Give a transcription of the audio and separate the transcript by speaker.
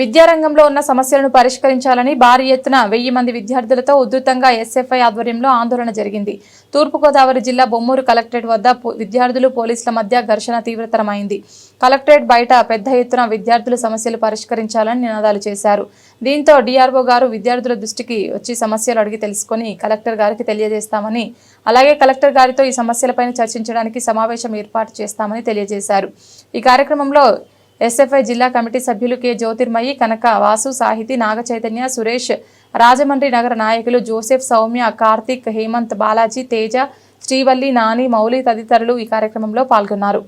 Speaker 1: విద్యారంగంలో ఉన్న సమస్యలను పరిష్కరించాలని భారీ ఎత్తున వెయ్యి మంది విద్యార్థులతో ఉధృతంగా ఎస్ఎఫ్ఐ ఆధ్వర్యంలో ఆందోళన జరిగింది. తూర్పుగోదావరి జిల్లా బొమ్మూరు కలెక్టరేట్ వద్ద పో- విద్యార్థులు పోలీసుల మధ్య ఘర్షణ తీవ్రతరమైంది. కలెక్టరేట్ బయట పెద్ద ఎత్తున విద్యార్థులు సమస్యలు పరిష్కరించాలని నినాదాలు చేశారు. దీంతో డిఆర్ఓ గారు విద్యార్థుల దృష్టికి వచ్చి సమస్యలు అడిగి తెలుసుకొని కలెక్టర్ గారికి తెలియజేస్తామని అలాగే కలెక్టర్ గారితో ఈ సమస్యలపైన చర్చించడానికి సమావేశం ఏర్పాటు చేస్తామని తెలియజేశారు. ఈ కార్యక్రమంలో ఎస్ఎఫ్ఐ జిల్లా కమిటీ సభ్యులు కె. జ్యోతిర్మయి కనక వాసు సాహితి నాగ చైతన్య సురేష్ రాజమండ్రి నగర నాయకులు జోసెఫ్ సౌమ్య కార్తిక్ హేమంత్ బాలాజీ తేజ శ్రీవల్లి నాని మౌలి తదితరులు ఈ కార్యక్రమంలో పాల్గొన్నారు.